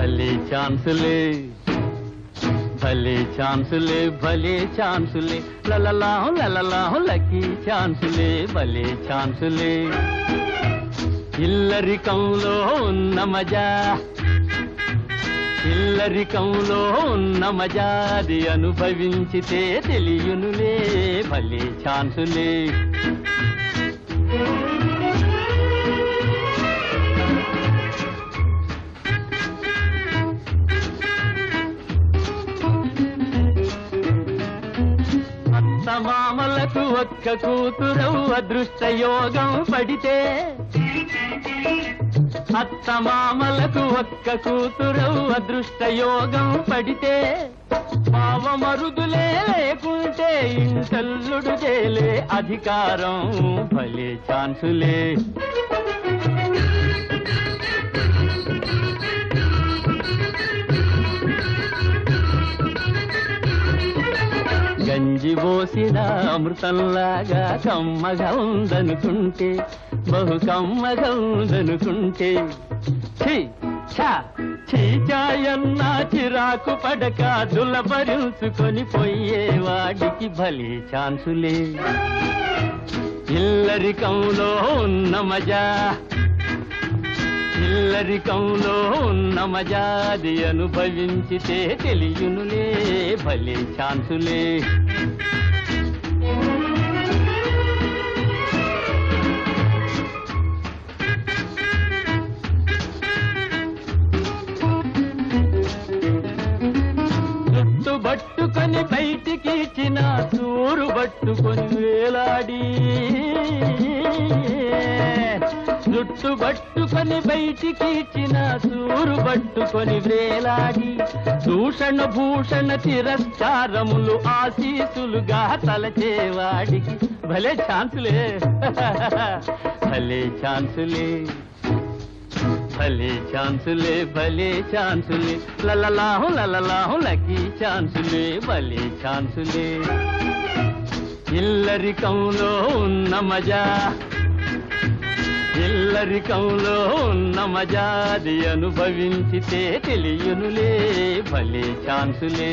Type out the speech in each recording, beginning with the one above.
ఛాన్సులే. భలే ఛాన్సులే భలే ఛాన్సులే. లలలాహు లలలాహు లక్కీ ఛాన్సులే భలే ఛాన్సులే. ఇల్లరికంలో ఉన్న మజా. ఇల్లరికంలో ఉన్న మజాది అనుభవించితే తెలియనులే. భలే ఛాన్సులే. నాకు ఒక్క కూతురవు అదృష్ట యోగం పడితే అత్త మామలకు ఒక్క కూతురవు అదృష్ట యోగం పడితే మావ మరుదులే లేకుంటే ఇంటల్లుడు చేలే అధికారం భలే ఛాన్సులే. గంజి పోసిన అమృతంలాగా కమ్మగా ఉందనుకుంటే బహు కమ్మగా ఉందనుకుంటే చీచాయన్న చిరాకు పడక దులపరుచుకొని పోయేవాడికి భలే ఛాన్సులే. ఇల్లరికంలో ఉన్న మజా పేదరికంలో ఉన్న మజాది అనుభవించితే తెలియనులే భలే ఛాన్సులే. జుట్టు పట్టుకొని బయటికి ఇచ్చిన చూరు పట్టుకొని వేలాడి. జుట్టు పట్టుకొని బయటికిచ్చిన సూరు పట్టుకొని వేలాడి దూషణ భూషణ తిరస్కారములు ఆశీసులుగా తలచేవాడికి భలే ఛాన్సులే. భలే ఛాన్సులే. భలే ఛాన్సులే భలే ఛాన్సులే. లలలాహు లలలాహు లకీ ఛాన్సులే భలే ఛాన్సులే. ఇల్లరికంలో ఉన్న మజా. పేదరికంలో ఉన్న మజాది అనుభవించితే తెలియనులే భలే ఛాన్సులే.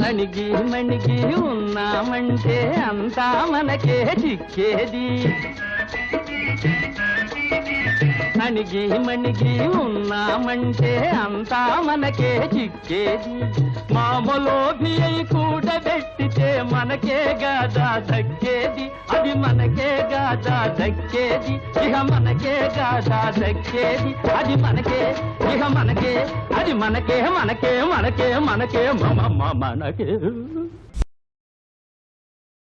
మణిగి మణిగి ఉన్నామంటే అంతా మనకే చిక్కేది. అణిగి మణిగి ఉన్నామంటే అంతా మనకే చిక్కేది. మామలోభి అయి కూడబెట్టితే మనకే గాదా దక్కేది. అది మనకే గాదా దక్కేది ఇహ మనకే గాదా దక్కేది. అది మనకే ఇహ మనకే అది మనకే మనకే మనకే మనకే మమ మనకే.